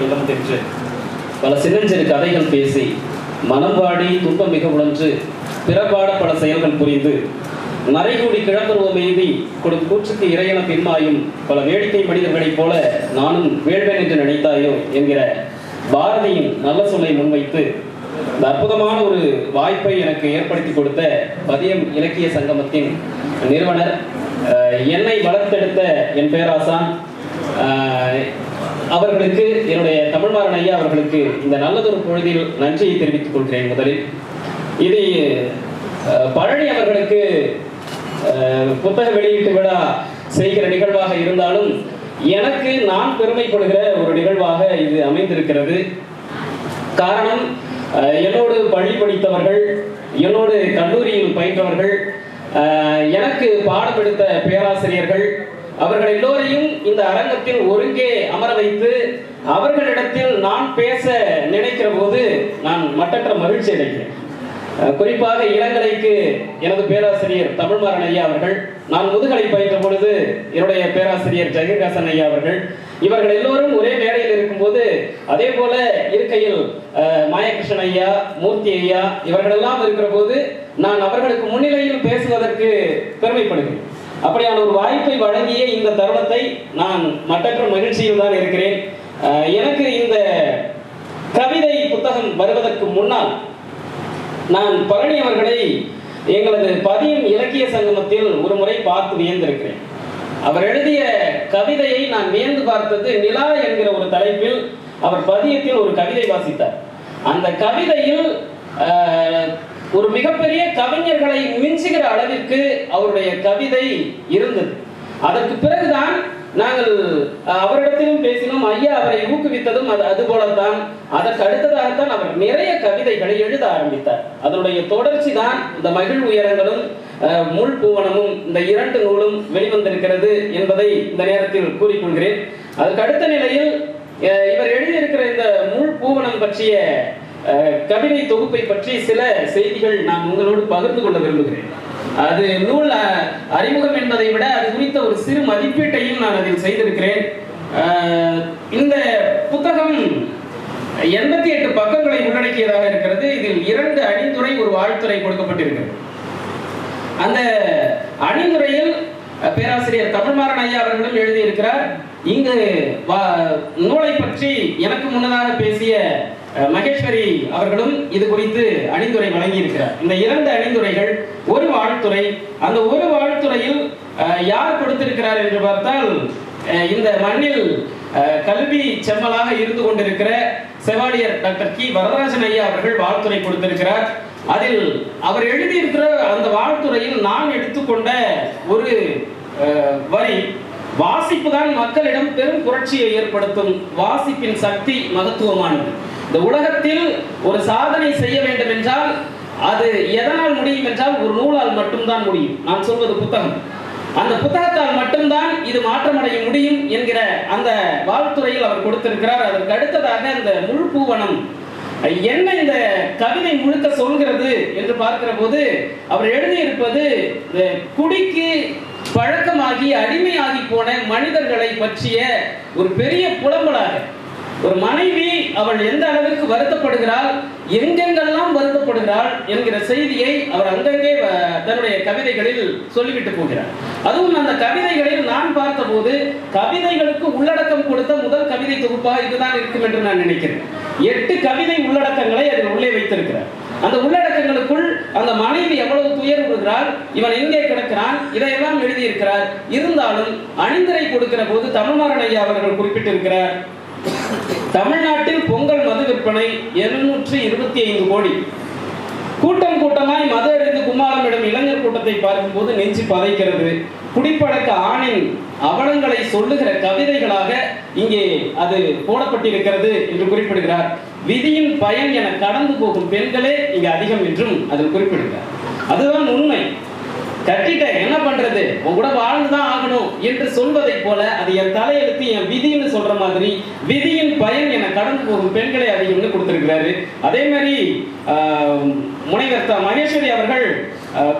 சோழர் இளம் தென்று பல சின்னஞ்சிறு கதைகள் பேசி மனம் வாடி துன்பம் மிக உழன்று பிறப்பாட பல செயல்கள் புரிந்து நரைகூடி கிழப்பருவம் எய்தி கொடும் கூற்றுக்கு இறையன பின்மாயும் பல வேடிக்கை மனிதர்களைப் போல நானும் வேள்வேன் என்று நினைத்தாயோ என்கிற பாரதியின் நல்ல சொல்லை முன்வைத்து இந்த அற்புதமான ஒரு வாய்ப்பை எனக்கு ஏற்படுத்தி கொடுத்த பதியம் இலக்கிய சங்கமத்தின் நிறுவனர் என்னை வளர்த்தெடுத்த என் பேராசான் அவர்களுக்கு என்னுடைய தமிழ்மாறன் ஐயா அவர்களுக்கு இந்த நல்லதொரு பொழுதில் நன்றியை தெரிவித்துக் கொள்கிறேன் முதலில். இதை பழனி அவர்களுக்கு புத்தக வெளியீட்டு விழா செய்கிற நிகழ்வாக இருந்தாலும் எனக்கு நான் பெருமைப்படுகிற ஒரு நிகழ்வாக இது அமைந்திருக்கிறது. காரணம் என்னோடு பள்ளி படித்தவர்கள் என்னோடு கல்லூரியில் பயின்றவர்கள் எனக்கு பாடம் எடுத்த பேராசிரியர்கள் அவர்கள் எல்லோரையும் இந்த அரங்கத்தில் ஒருங்கே அமர வைத்து அவர்களிடத்தில் நான் பேச நினைக்கிற போது நான் மட்டற்ற மகிழ்ச்சி அடைகிறேன். குறிப்பாக இளங்கலைக்கு எனது பேராசிரியர் தமிழ்மாறன் ஐயா அவர்கள் நான் முதுகலை பயின்ற பொழுது என்னுடைய பேராசிரியர் ஜெககாசன் ஐயா அவர்கள் இவர்கள் எல்லோரும் ஒரே மேடையில் இருக்கும்போது அதே போல இருக்கையில் மாயகிருஷ்ணன் ஐயா மூர்த்தி ஐயா இவர்களெல்லாம் இருக்கிற போது நான் அவர்களுக்கு முன்னிலையில் பேசுவதற்கு பெருமைப்படுகிறேன். அப்படியான ஒரு வாய்ப்பை வழங்கிய இந்த தருணத்தை நான் மட்டற்ற மகிழ்ச்சியில் தான் இருக்கிறேன். எனக்கு இந்த கவிதை புத்தகம் வருவதற்கு முன்னால் நான் பழனி அவர்களை எங்களது பதியும் இலக்கிய சங்கமத்தில் ஒரு முறை பார்த்து வியந்திருக்கிறேன். அவர் எழுதிய கவிதையை நான் வியந்து பார்த்தது நிலா என்கிற ஒரு தலைப்பில் அவர் பதியத்தில் ஒரு கவிதை வாசித்தார். அந்த கவிதையில் ஒரு மிகப்பெரிய கவிஞர்களை மிஞ்சுகிற அளவிற்கு அவருடைய கவிதை இருந்தது. அதற்கு பிறகுதான் நாங்கள் அவரிடத்திலும் பேசினோம். ஐயா அவரை ஊக்குவித்ததும் அது அது போலத்தான். அதற்கு அடுத்ததாகத்தான் அவர் நிறைய கவிதைகளை எழுத ஆரம்பித்தார். அதனுடைய தொடர்ச்சி தான் இந்த மகிழ் உயரங்களும் முள் பூவனமும் இந்த இரண்டு நூலும் வெளிவந்திருக்கிறது என்பதை இந்த நேரத்தில் கூறிக்கொள்கிறேன். அதுக்கு அடுத்த நிலையில் இவர் எழுதியிருக்கிற இந்த முள் பூவனம் பற்றிய கவிதை தொகுப்பை பற்றி சில செய்திகள் நான் உங்களோடு பகிர்ந்து கொள்ள விரும்புகிறேன். அது நூல் அறிமுகம் என்பதை விட அது குறித்த ஒரு சிறு மதிப்பீட்டையும் நான் அதில் செய்திருக்கிறேன். இந்த புத்தகம் எண்பத்தி எட்டு பக்கங்களை உள்ளடக்கியதாக இருக்கிறது. இதில் இரண்டு அணிந்துரை ஒரு வாழ்த்துறை கொடுக்கப்பட்டிருக்கிறது. அந்த அணிந்துரையில் பேராசிரியர் தமிழ்மாறன் ஐயா அவர்களும் எழுதியிருக்கிறார் இங்கு வா- நூலை பற்றி எனக்கு முன்னதாக பேசிய மகேஸ்வரி அவர்களும் இது குறித்து அணிந்துரை வழங்கியிருக்கிறார். இந்த இரண்டு அணிந்துரைகள் ஒரு வாழ்த்துறை அந்த ஒரு வாழ்த்துறையில் அஹ், யார் கொடுத்திருக்கிறார் என்று பார்த்தால் அஹ், இந்த மண்ணில் அஹ், கல்வி செம்மலாக இருந்து கொண்டிருக்கிற செவாலியர் டாக்டர் கி. வரதராஜன் ஐயா அவர்கள் வாழ்த்துறை கொடுத்திருக்கிறார். அதில் அவர் எழுதியிருக்கிற அந்த வாழ்த்துறையில் நான் எடுத்துக்கொண்ட ஒரு அஹ், வரி வாசிப்பு தான் மக்களிடம் பெரும் புரட்சியை ஏற்படுத்தும் வாசிப்பின் சக்தி மகத்துவமானது. இந்த உலகத்தில் ஒரு சாதனை செய்ய வேண்டும் என்றால் அது எதனால் முடியும் என்றால் ஒரு நூலால் மட்டும்தான் முடியும். நான் சொல்வது புத்தகம். அந்த புத்தகத்தால் மட்டும்தான் இது மாற்றமடைய முடியும் என்கிற அந்த வாழ்த்துறையில் அவர் கொடுத்திருக்கிறார். அதற்கு அடுத்ததாக இந்த முழு பூவனம் என்ன இந்த கவிதை முழுக்க சொல்கிறது என்று பார்க்கிற போது அவர் எழுதியிருப்பது இந்த குடிக்கு பழக்கமாகி அடிமையாகி போன மனிதர்களை பற்றிய ஒரு பெரிய புலம்பலாக. ஒரு மனைவி அவள் எந்த அளவிற்கு வருத்தப்படுகிறாள் எங்கெங்கெல்லாம் வருத்தப்படுகிறாள் என்கிற செய்தியை அவர் அங்கங்கே தன்னுடைய கவிதைகளில் சொல்லிவிட்டு போகிறார். அதுவும் அந்த கவிதைகளில் நான் பார்த்தபோது கவிதைகளுக்கு உள்ளடக்கம் கொடுத்த முதல் கவிதை தொகுப்பாக இதுதான் இருக்கும் என்று நான் நினைக்கிறேன். எட்டு கவிதை உள்ளடக்கங்களை அதில் உள்ளே வைத்திருக்கிறார். அந்த உள்ளடக்கங்களுக்குள் அந்த மனைவி எவ்வளவு துயர்வுகிறாள் இவன் எங்கே கிடக்கிறான் இதையெல்லாம் எழுதியிருக்கிறார். இருந்தாலும் அணிந்தரை கொடுக்கிற போது தமிழ்மாறன் ஐயா அவர்கள் குறிப்பிட்டிருக்கிறார் தமிழ்நாட்டில் பொங்கல் மது விற்பனை எழுநூற்றி இருபத்தி ஐந்து கோடி. கூட்டம் கூட்டமாய் மது அறிந்து குமாரமிடம் இளைஞர் கூட்டத்தை பார்க்கும்போது நெஞ்சு பதைக்கிறது. குடிப்பழக்க ஆணின் அவலங்களை சொல்லுகிற கவிதைகளாக இங்கே அது போடப்பட்டிருக்கிறது என்று குறிப்பிடுகிறார். விதியின் பயன் என கடந்து போகும் பெண்களே இங்கு அதிகம் என்றும் அதில் குறிப்பிடுகிறார். அதுதான் உண்மை. கட்டிட்டேன் என்ன பண்றது? உன் கூட வாழ்ந்துதான் ஆகணும் என்று சொல்வதை போல அது என் தலையெழுத்து என் விதின்னு சொல்ற மாதிரி விதியின் பயன் என கடந்து போகும் பெண்களை அதிகம்னு கொடுத்திருக்கிறாரு. அதே மாதிரி ஆஹ், முனைவர் மகேஸ்வரி அவர்கள்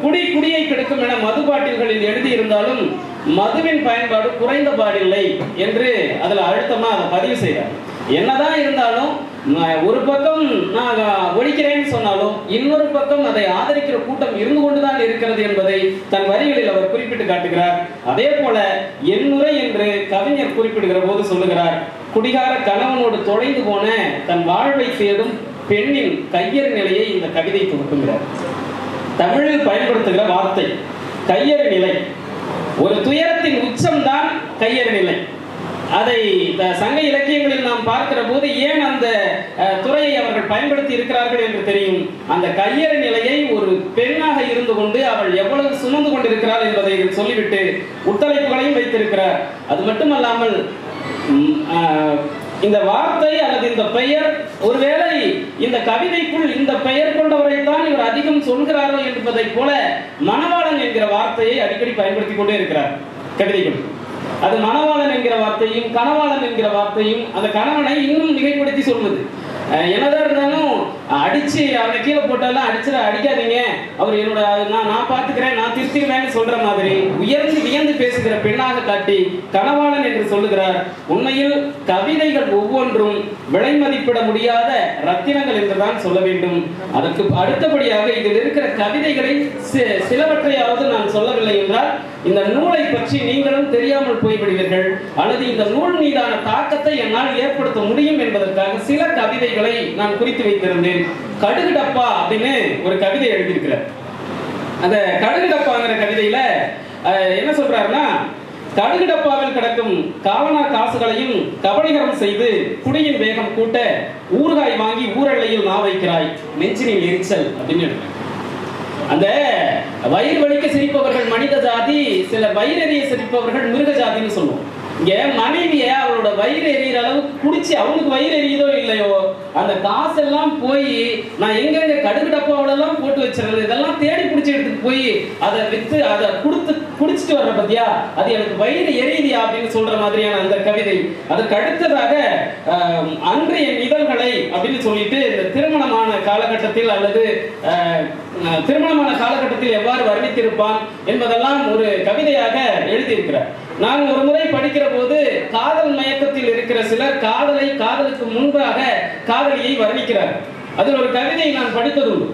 குடி குடியை கெடுக்கும் என மது பாட்டில்களில் எழுதியிருந்தாலும் மதுவின் பயன்பாடு குறைந்த பாடில்லை என்று அதுல அழுத்தமா அதை பதிவு செய்கிறார் என்னதான் இருந்தாலும் ஒரு பக்கம் நான் ஒழிக்கிறேன் இன்னொரு பக்கம் அதை ஆதரிக்கிற கூட்டம் இருந்து கொண்டுதான் இருக்கிறது என்பதை தன் வரிகளில் அவர் குறிப்பிட்டு காட்டுகிறார். அதே போல என்னுரை என்று கவிஞர் குறிப்பிடுகிற போது சொல்லுகிறார் குடிகார கணவனோடு தொலைந்து போன தன் வாழ்வை தேடும் பெண்ணின் கையர் நிலையை இந்த கவிதை தொகுக்குகிறார் தமிழில் பயன்படுத்துகிற வார்த்தை கையறு நிலை. ஒரு துயரத்தின் உச்சம்தான் கையர் நிலை. அதை இந்த சங்க இலக்கியங்களில் நாம் பார்க்கிற போது ஏன் அந்த துறையை அவர்கள் பயன்படுத்தி இருக்கிறார்கள் என்று தெரியும்? அந்த கையற நிலையை ஒரு பெண்ணாக இருந்து கொண்டு அவள் எவ்வளவு சுமந்து கொண்டிருக்கிறாள் என்பதை சொல்லிவிட்டு உத்தலைப்புகளையும் வைத்திருக்கிறார். அது மட்டுமல்லாமல் இந்த வார்த்தை அல்லது இந்த பெயர் ஒருவேளை இந்த கவிதைக்குள் இந்த பெயர் கொண்டவரைத்தான் இவர் அதிகம் சொல்கிறாரோ என்பதைப் போல மணவாளன் என்கிற வார்த்தையை அடிக்கடி பயன்படுத்தி கொண்டே இருக்கிறார். கவிதைக்குள். அது மணவாளன் என்கிற வார்த்தையும் கணவாளன் என்கிற வார்த்தையும் அந்த கணவனை இன்னும் மிகைப்படுத்தி சொல்வது என்னதான் இருந்தாலும் அடிச்சு அவனை கீழே போட்டாலும் அடிச்சிட அடிக்காதீங்க. அவர் என்னோட நான் நான் பார்த்துக்கிறேன். நான் திருத்திருவேன்னு சொல்ற மாதிரி உயர்ந்து வியந்து பேசுகிற பெண்ணாக காட்டி கனவாளன் என்று சொல்லுகிறார். உண்மையில் கவிதைகள் ஒவ்வொன்றும் விலை மதிப்பிட முடியாத ரத்தினங்கள் என்றுதான் சொல்ல வேண்டும். அதற்கு அடுத்தபடியாக இதில் இருக்கிற கவிதைகளை சிலவற்றையாவது நான் சொல்லவில்லை என்றால் இந்த நூலை பற்றி நீங்களும் தெரியாமல் போய்விடுவீர்கள். அல்லது இந்த நூல் மீதான தாக்கத்தை என்னால் ஏற்படுத்த முடியும் என்பதற்காக சில கவிதைகளை நான் குறித்து வைத்திருந்தேன். கடுகு டப்பா அப்படின்னு ஒரு கவிதை எழுதியிருக்கிறார் அந்த கடுகு டப்பாங்கிற கவிதையில என்ன சொல்றாருன்னா கடுகு டப்பாவில் கிடக்கும் காவனா காசுகளையும் கபடிகரம் செய்து குடியின் வேகம் கூட்ட ஊறுகாய் வாங்கி ஊரல்லையில் நா வைக்கிறாய் நெஞ்சினின் எரிச்சல் அப்படின்னு எழுதுறாரு. அந்த வயிறு வலிக்க சிரிப்பவர்கள் மனித ஜாதி சில வயிறறிய சிரிப்பவர்கள் மிருக ஜாதின்னு சொல்லுவோம் இங்க மனைவிய அவளோட வயிறு எரியிற அளவுக்கு குடிச்சு அவனுக்கு வயிறு எரியுதோ இல்லையோ அந்த காசெல்லாம் போய் நான் எங்கெங்க கடுகு டப்பாவிலெல்லாம் போட்டு வச்சிருந்தது இதெல்லாம் தேடி பிடிச்சி எடுத்துட்டு போய் அதை வித்து அதை கொடுத்து குடிச்சிட்டு வர்ற பத்தியா? அது எனக்கு வயிறு எரியுதியா அப்படின்னு சொல்ற மாதிரியான அந்த கவிதை. அதற்கு அடுத்ததாக அன்றைய என் இதழ்களை அப்படின்னு சொல்லிட்டு இந்த திருமணமான காலகட்டத்தில் அல்லது திருமணமான காலகட்டத்தில் எவ்வாறு வர்ணித்திருப்பான் என்பதெல்லாம் ஒரு கவிதையாக எழுதியிருக்கிறார். நான் ஒரு முறை படிக்கிற போது காதல் மயக்கத்தில் இருக்கிற சிலர் காதலை காதலுக்கு முன்பாக காதலியை வர்ணிக்கிறார். அதில் ஒரு கவிதையை நான் படித்ததுண்டு.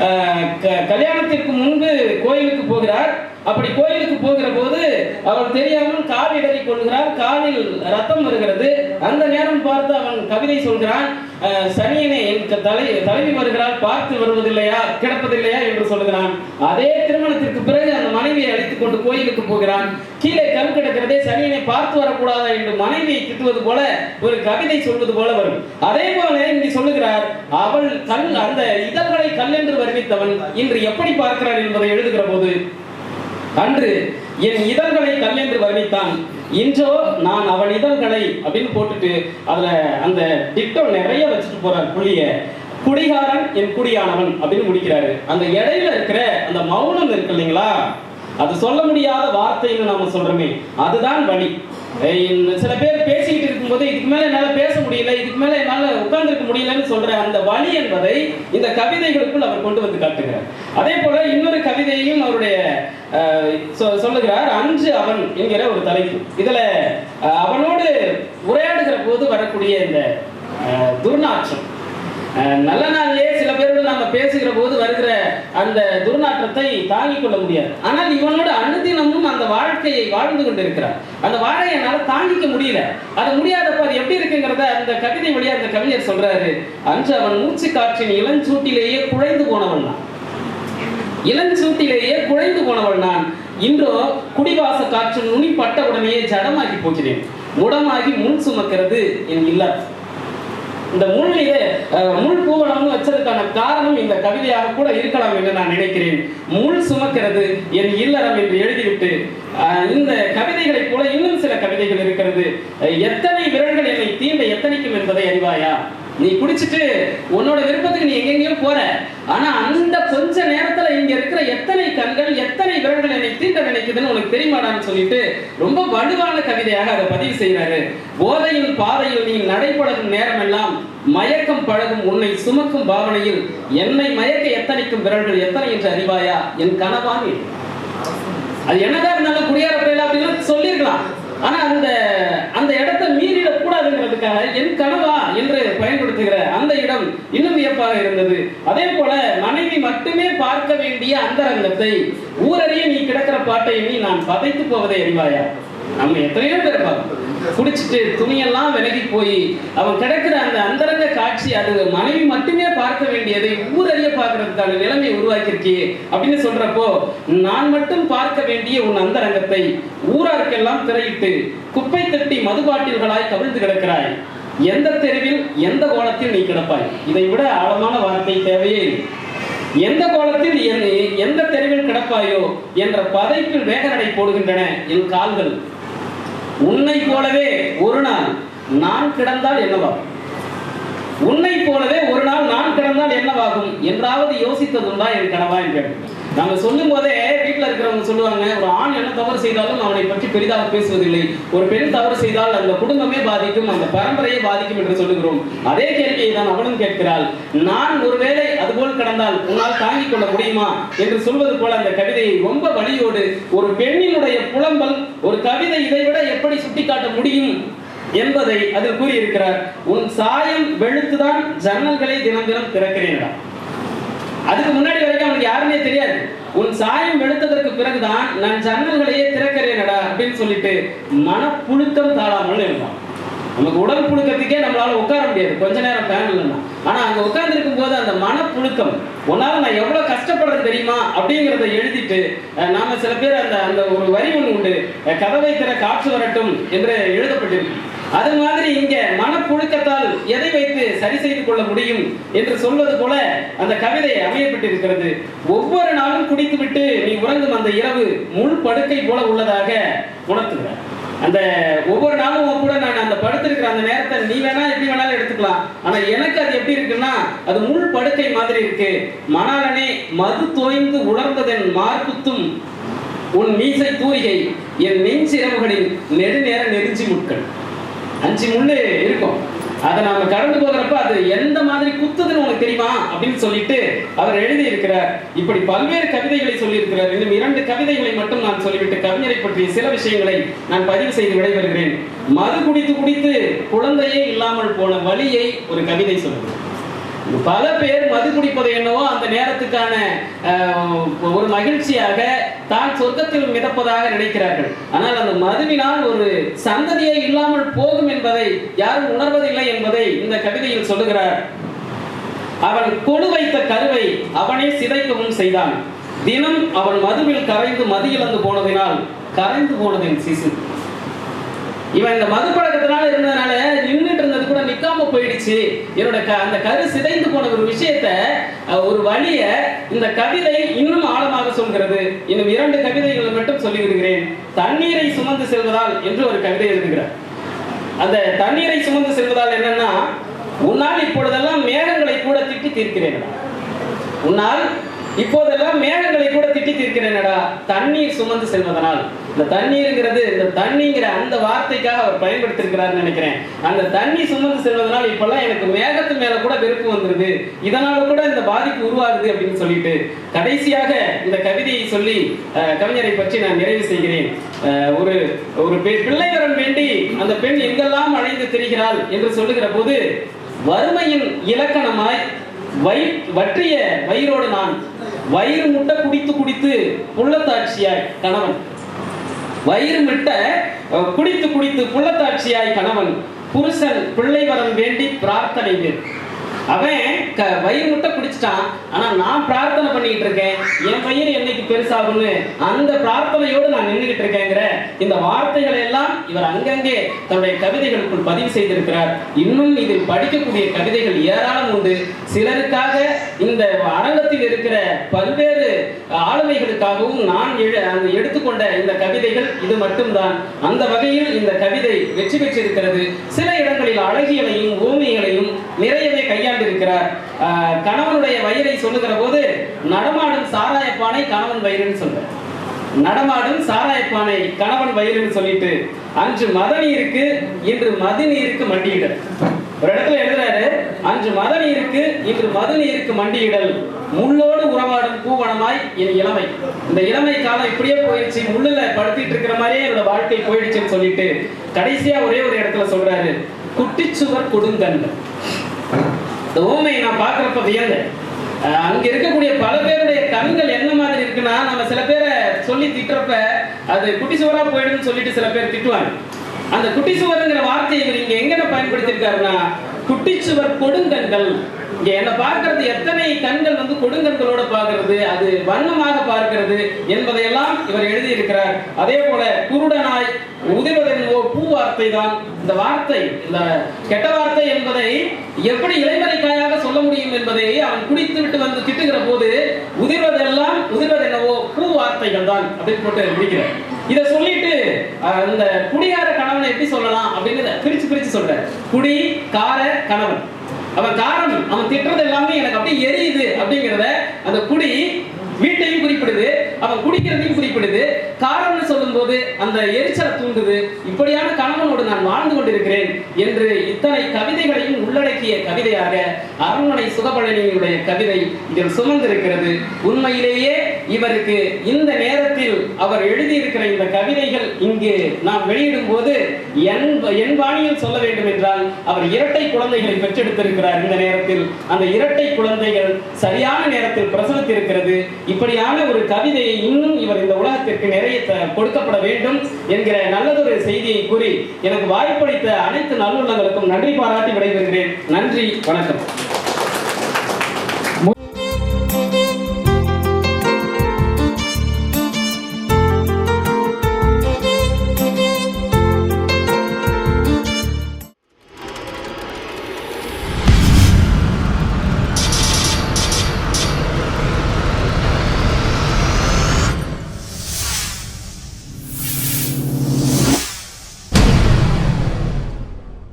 ஆஹ் க- கல்யாணத்திற்கு முன்பு கோயிலுக்கு போகிறார். அப்படி கோயிலுக்கு போகிற போது அவள் தெரியாமல் கால் இடறி கொள்கிறார் காலில் ரத்தம் வருகிறது. அந்த நேரம் பார்த்து அவன் கவிதை சொல்கிறான் சனியனை என் க- தலை தலைவி வருகிறாள். பார்த்து வருவதில்லையா? கிடப்பதில்லையா? என்று சொல்லுகிறான். அதே திருமணத்திற்கு பிறகு அந்த மனைவியை அழைத்துக் கொண்டு கோயிலுக்கு போகிறான். கீழே கல் கிடக்கிறதே சனியனை பார்த்து வரக்கூடாதா என்று மனைவியை திட்டுவது போல ஒரு கவிதை சொல்வது போல வரும். அதே போல இங்கு சொல்லுகிறார் அவள் கல் அந்த இதழ்களை கல் என்று வருவித்தவன் இன்று எப்படி பார்க்கிறார் என்பதை எழுதுகிற போது அன்று என் இதழ்களை கல் என்று வர்ணித்தான் இன்றோ நான் அவன் இதழ்களை அப்படின்னு போட்டுட்டு அதுல அந்த திட்டம் நிறைய வச்சுட்டு போறார் புள்ளிய குடிகாரன் என் குடியானவன் அப்படின்னு முடிக்கிறாரு. அந்த இடையில இருக்கிற அந்த மௌனம் இருக்கு இல்லைங்களா? அது சொல்ல முடியாத வார்த்தைன்னு நம்ம சொல்றோமே. அதுதான் வழி. சில பேர் பேசிக்கிட்டு இருக்கும்போது இதுக்கு மேல என்னால பேச முடியல இதுக்கு மேல என்னால உட்கார்ந்துருக்க முடியலன்னு சொல்ற அந்த வழி என்பதை இந்த கவிதைகளுக்குள் அவர் கொண்டு வந்து காட்டுகிறார். அதே போல இன்னொரு கவிதையையும் அவருடைய சொ- சொல்லுகிறார். அஞ்சு அவன் என்கிற ஒரு தலைப்பு. இதுல அவனோடு உரையாடுகிற போது வரக்கூடிய இந்த துர்நாற்றம். நல்ல நாள்லயே சில பேர்கள் நாம பேசுகிற போது வருகிற அந்த துர்நாற்றத்தை தாங்கிக் கொள்ள முடியாது. ஆனால் இவனோட அனுதினமும் அந்த வாழ்க்கையை வாழ்ந்து கொண்டிருக்கிறார் அந்த வாழை என்னால தாங்கிக்க முடியல. அது முடியாதப்ப அது எப்படி இருக்குங்கிறத அந்த கவிதை வழியா அந்த கவிஞர் சொல்றாரு. அன்று அவன் மூச்சு காற்றின் இளஞ்சூட்டிலேயே குழைந்து போனவன் தான் இளஞ்சூட்டிலேயே குழைந்து போனவள் நான். இன்றோ குடிவாச காற்று நுனி பட்ட உடனேயே ஜடமாகி போகிறேன். உடமாகி முன் சுமக்கிறது என் இல்லம் இந்த முள் இது முள் பூவனம்னு வச்சதுக்கான காரணம் இந்த கவிதையாக கூட இருக்கலாம் என்று நான் நினைக்கிறேன். முள் சுமக்கிறது என் இல்லறம் என்று எழுதிவிட்டு இந்த கவிதைகளைப் போல இன்னும் சில கவிதைகள் இருக்கிறது. எத்தனை விரல்கள் என்னை தீண்ட எத்தனைக்கும் என்பதை அறிவாயா? நீ குடிச்சிட்டு உன்னோட விருப்பத்துக்கு நீ எங்கெங்கேயோ போற. ஆனா அந்த கொஞ்ச நேரத்துல இங்க இருக்கிற எத்தனை கண்கள் எத்தனை விரல்கள் என்னை தீண்ட நினைக்குதுன்னு உனக்கு தெரியுமாடான்னு சொல்லிட்டு ரொம்ப வலுவான கவிதையாக அதை பதிவு செய்யறாரு போதையில் பாதையில் நீ நடைபழகும் நேரமெல்லாம் மயக்கம் பழகும் உன்னை சுமக்கும் பாவனையில் என்னை மயக்க எத்தனைக்கும் விரல்கள் எத்தனை என்று அறிவாயா? என் கனவான். அது என்னதான் இருந்தாலும் குடியார அப்படின்னு சொல்லியிருக்கலாம். ஆனா அந்த மீறிடக்கூடாதுங்கிறதுக்காக என் கனவா என்று பயன்படுத்துகிற அந்த இடம் இன்னும் வியப்பாக இருந்தது. அதே போல மனைவி மட்டுமே பார்க்க வேண்டிய அந்தரங்கத்தை ஊரறிய நீ கிடக்கிற பாட்டை நீ நான் பதைத்து போவதை அறிவாயா? நம்ம எத்தனையோ பேர் பார்ப்போம் குடிச்சிட்டு துணியெல்லாம் விலகி போய் அவன் கிடக்கிற அந்த அந்தரங்க காட்சி அது மனைவி மட்டுமே பார்க்க வேண்டியதை ஊரறிய பார்க்கறதுக்கான நிலைமையை உருவாக்கியிருக்கே. அப்படின்னு சொல்றப்போ நான் மட்டும் பார்க்க வேண்டிய உன் அந்தரங்கத்தை ஊராருக்கெல்லாம் திரையிட்டு குப்பை தட்டி மதுபாட்டில்களாய் கவிழ்ந்து கிடக்கிறாய். எந்த தெருவில் எந்த கோலத்தில் நீ கிடப்பாய்? இதை விட ஆழமான வார்த்தை தேவையே இல்லை. எந்த கோலத்தில் எந்த தெருவில் கிடப்பாயோ என்ற பதைப்பில் வேகநடை போடுகின்றன என் கால்கள். உன்னை போலவே ஒரு நாள் நான் கிடந்தால் என்னவாகும்? உன்னை போலவே ஒரு நாள் நான் கிடந்தால் என்னவாகும்? என்றாவது யோசித்ததுண்டா என் கனவா என்று நாங்கள் சொல்லும் போதே வீட்டில் இருக்கிறவங்க சொல்லுவாங்க ஒரு ஆண் என்ன தவறு செய்தாலும் அவனை பற்றி பெரிதாக பேசுவதில்லை. ஒரு பெண் தவறு செய்தால் அந்த குடும்பமே பாதிக்கும் அந்த பரம்பரையே பாதிக்கும் என்று சொல்லுகிறோம். அதே கேள்வியை தான் அவனும் கேட்கிறாள். நான் ஒருவேளை அதுபோல் கடந்தால் உன்னால் தாங்கிக் கொள்ள முடியுமா? என்று சொல்வது போல அந்த கவிதையை ரொம்ப வலியோடு ஒரு பெண்ணினுடைய புலம்பல் ஒரு கவிதை இதை விட எப்படி சுட்டிக்காட்ட முடியும்? என்பதை அதில் கூறியிருக்கிறார். உன் சாயம் வெளுத்துதான் ஜன்னல்களை தினம் தினம் திறக்கிறேன்டா. அதுக்கு முன்னாடி வரைக்கும் அவனுக்கு யாருமே தெரியாது. உன் சாயம் எடுத்ததற்கு பிறகுதான் நான் ஜன்னல்களையே திறக்கிறேனடா அப்படின்னு சொல்லிட்டு மனப்புழுக்கம் தாழாமல் இருந்தான் நமக்கு உடல் புழுக்கத்துக்கே நம்மளால உட்கார முடியாது. கொஞ்ச நேரம் ஃபேன் இல்லைன்னா. ஆனா அங்க உட்கார்ந்து இருக்கும் போது அந்த மனப்புழுக்கம் உன்னால நான் எவ்வளவு கஷ்டப்படுறது தெரியுமா? அப்படிங்கிறத எழுதிட்டு நாம சில பேர் அந்த அந்த ஒரு வரி ஒன்று உண்டு. கதவை திற காற்று வரட்டும் என்று எழுதப்பட்டிருக்கு. அது மாதிரி இங்க மனப்புழுக்கத்தால் எதை வைத்து சரி செய்து கொள்ள முடியும் என்று சொல்வது போல அந்த கவிதை அமையப்பட்டிருக்கிறது. ஒவ்வொரு நாளும் குடித்துவிட்டு நீ உறங்கும் அந்த இரவு முள் படுக்கை போல உள்ளதாக உணர்த்துகிறார். அந்த ஒவ்வொரு நாளும் உன் கூட நான் அந்த படுத்திருக்கிற அந்த நேரத்தை நீ வேணா எப்படி வேணாலும் எடுத்துக்கலாம். ஆனா எனக்கு அது எப்படி இருக்குன்னா அது முள் படுக்கை மாதிரி இருக்கு. மணாலனே மது தோய்ந்து உணர்ந்ததன் மார்புத்தும் உன் மீசை தூரிகை. என் நெஞ்சிரவுகளின் நெடுநேர நெருஞ்சி முட்கள். அஞ்சு முள்ளு இருக்கும். அதை நாம கடந்து போகிறப்ப அது எந்த மாதிரி குத்துதுன்னு உனக்கு தெரியுமா? அப்படின்னு சொல்லிட்டு அவர் எழுதி இருக்கிறார் இப்படி பல்வேறு கவிதைகளை சொல்லியிருக்கிறார். இன்னும் இரண்டு கவிதைகளை மட்டும் நான் சொல்லிவிட்டு கவிஞரை பற்றிய சில விஷயங்களை நான் பதிவு செய்து விடைபெறுகிறேன். மது குடித்து குடித்து குழந்தையே இல்லாமல் போன வழியை ஒரு கவிதை சொல்லுங்கள் பல பேர் மது குடிப்பது என்னவோ அந்த நேரத்துக்கான ஒரு மகிழ்ச்சியாக தான் சொர்க்கத்தில் மிதப்பதாக நினைக்கிறார்கள். ஆனால் அந்த மதுவினால் ஒரு சந்ததியே இல்லாமல் போகும் என்பதை யாரும் உணர்வதில்லை என்பதை இந்த கவிதையில் சொல்லுகிறார். அவன் கொடு வைத்த கருவை அவனே சிதைக்கவும் செய்தான். தினம் அவன் மதுவில் கரைந்து மது இழந்து போனதினால் கரைந்து போனதின் சிசு. இவன் இந்த மது பழக்கத்தினால இருந்ததுனால நின்று இல்லாம போயிடுச்சு. என்னோட க அந்த கரு சிதைந்து போன ஒரு விஷயத்த ஒரு வழிய இந்த கவிதை இன்னும் ஆழமாக சொல்கிறது. இன்னும் இரண்டு கவிதைகளை மட்டும் சொல்லி விடுகிறேன் தண்ணீரை சுமந்து செல்வதால் என்று ஒரு கவிதை எழுதுகிறார். அந்த தண்ணீரை சுமந்து செல்வதால் என்னன்னா உன்னால் இப்பொழுதெல்லாம் மேகங்களை கூட திட்டி தீர்க்கிறேன். உன்னால் இப்போதெல்லாம் மேகங்களை கூட திட்டி தீர்க்கிறேனடா. தண்ணீர் சுமந்து செல்வதனால். இந்த தண்ணீருங்கிறது இந்த தண்ணிங்கிற அந்த வார்த்தைக்காக அவர் பயன்படுத்திருக்கிறார் நினைக்கிறேன். அந்த தண்ணி சுமந்து செல்வதனால் இப்பெல்லாம் எனக்கு மேகத்து மேல கூட வெறுப்பு வந்துருது. இதனால கூட இந்த பாதிப்பு உருவாகுது அப்படின்னு சொல்லிட்டு கடைசியாக இந்த கவிதையை சொல்லி கவிஞரை பற்றி நான் நிறைவு செய்கிறேன். ஒரு ஒரு பெ- வேண்டி அந்த பெண் எங்கெல்லாம் அழைந்து திரிகிறாள் என்று சொல்லுகிற போது வறுமையின் இலக்கணமாய் வயிற் வற்றிய வயிறோடு நான் வயிறு முட்டை குடித்து குடித்து புள்ளத்தாட்சியாய் கணவன். வயிறு முட்டை குடித்து குடித்து புள்ளத்தாட்சியாய் கணவன். புருஷன் பிள்ளை வரம் வேண்டி பிரார்த்தனை வேறு அவன் க வயிறு முட்டை குடிச்சிட்டான். ஆனா நான் பிரார்த்தனை பண்ணிட்டு இருக்கேன். என் வயிறு என்னைக்கு பெருசாகும்னு அந்த பிரார்த்தனையோடு நான் நின்றுகிட்டு இருக்கேங்கிற இந்த வார்த்தைகளை எல்லாம் இவர் அங்கங்கே தன்னுடைய கவிதைகளுக்குள் பதிவு செய்திருக்கிறார். இன்னும் இதில் படிக்கக்கூடிய கவிதைகள் ஏராளம் உண்டு. சிலருக்காக இந்த அரங்கத்தில் இருக்கிற பல்வேறு ஆளுமைகளுக்காகவும் நான் எழு- அந்த எடுத்துக்கொண்ட இந்த கவிதைகள் இது மட்டும்தான். அந்த வகையில் இந்த கவிதை வெற்றி பெற்றிருக்கிறது. சில இடங்களில் அழகியலையும் ஓமைகளையும் நிறையவே கையாண்டு இருக்கிறார் கணவனுடைய வயிறை சொல்லுகிற போது நடமாடும் சாராயப்பானை கணவன் வயிறுன்னு சொல்ற நடமாடும் சாராயப்பானை கணவன் வயிறுன்னு சொல்லிட்டு அன்று மத நீருக்கு இன்று மது நீருக்கு மண்டியிடல். ஒரு இடத்துல எழுதுறாரு அன்று மத நீருக்கு இன்று மது நீருக்கு மண்டியிடல். முள்ளோடு உறவாடும் பூவனமாய் என் இளமை. இந்த இளமை காலம் இப்படியே போயிடுச்சு முள்ளுல படுத்திட்டு இருக்கிற மாதிரியே என்னோட வாழ்க்கை போயிடுச்சுன்னு சொல்லிட்டு கடைசியா ஒரே ஒரு இடத்துல சொல்றாரு குட்டிச்சுவர் கொடுங்கண்கள் இந்த ஊமையை நான் பார்க்குறப்ப வியந்தேன். அங்க இருக்கக்கூடிய பல பேருடைய கண்கள் என்ன மாதிரி இருக்குன்னா நம்ம சில பேரை சொல்லி திட்டுறப்ப அது குட்டி சுவரா போயிடும்னு சொல்லிட்டு சில பேர் திட்டுவாங்க. அந்த குட்டி சுவருங்கிற வார்த்தையை இவர் இங்க எங்க பயன்படுத்தியிருக்காருன்னா குட்டிச்சுவர் கொடுங்கண்கள். இங்க என்ன பார்க்கறது எத்தனை கண்கள் வந்து கொடுங்கண்களோட பார்க்கிறது அது வண்ணமாக பார்க்கிறது என்பதையெல்லாம் இவர் எழுதியிருக்கிறார். அதே போல குருடனாய் உதிர்வதென்போ பூ வார்த்தை தான் இந்த வார்த்தை இந்த கெட்ட வார்த்தை என்பதை எப்படி இளைமறைக்காயாக சொல்ல முடியும் என்பதை அவன் குடித்து விட்டு வந்து திட்டுகிற போது உதிர்வதெல்லாம் உதிர்வதென்னவோ பூ வார்த்தைகள் தான் அப்படின்னு போட்டு முடிக்கிறேன் இதை சொல்லிட்டு அஹ், இந்த குடிகார கணவனை எப்படி சொல்லலாம் அப்படின்னு பிரிச்சு பிரிச்சு சொல்றேன் குடி கார கணவன். அவன் காரம் அவன் திட்டுறது எல்லாமே எனக்கு அப்படியே எரியுது அப்படிங்கிறத அந்த குடி வீட்டையும் குறிப்பிடுது அவன் குடிக்கிறதையும் குறிப்பிடுது போது அந்த எரிச்சலை தூண்டுது இப்படியான கணவனோடு நான் வாழ்ந்து கொண்டிருக்கிறேன் என்று இத்தனை கவிதைகளையும் உள்ளடக்கிய கவிதையாக அரண்மனை சுகபழனியுடைய கவிதை இதில் சுமந்திருக்கிறது. உண்மையிலேயே இவருக்கு இந்த நேரத்தில் அவர் எழுதியிருக்கிற இந்த கவிதைகள் இங்கு நாம் வெளியிடும் போது என் பாணியில் சொல்ல வேண்டும் என்றால் அவர் இரட்டை குழந்தைகளை பெற்றெடுத்திருக்கிறார் இந்த நேரத்தில். அந்த இரட்டை குழந்தைகள் சரியான நேரத்தில் பிரசவித்திருக்கிறது. இப்படியான ஒரு கவிதையை இன்னும் இவர் இந்த உலகத்திற்கு நிறைய த- கொடுக்கப்பட வேண்டும் என்கிற நல்லதொரு செய்தியை கூறி எனக்கு வாய்ப்பளித்த அனைத்து நல்லுள்ளங்களுக்கும் நன்றி பாராட்டி விடைபெறுகிறேன். நன்றி வணக்கம்.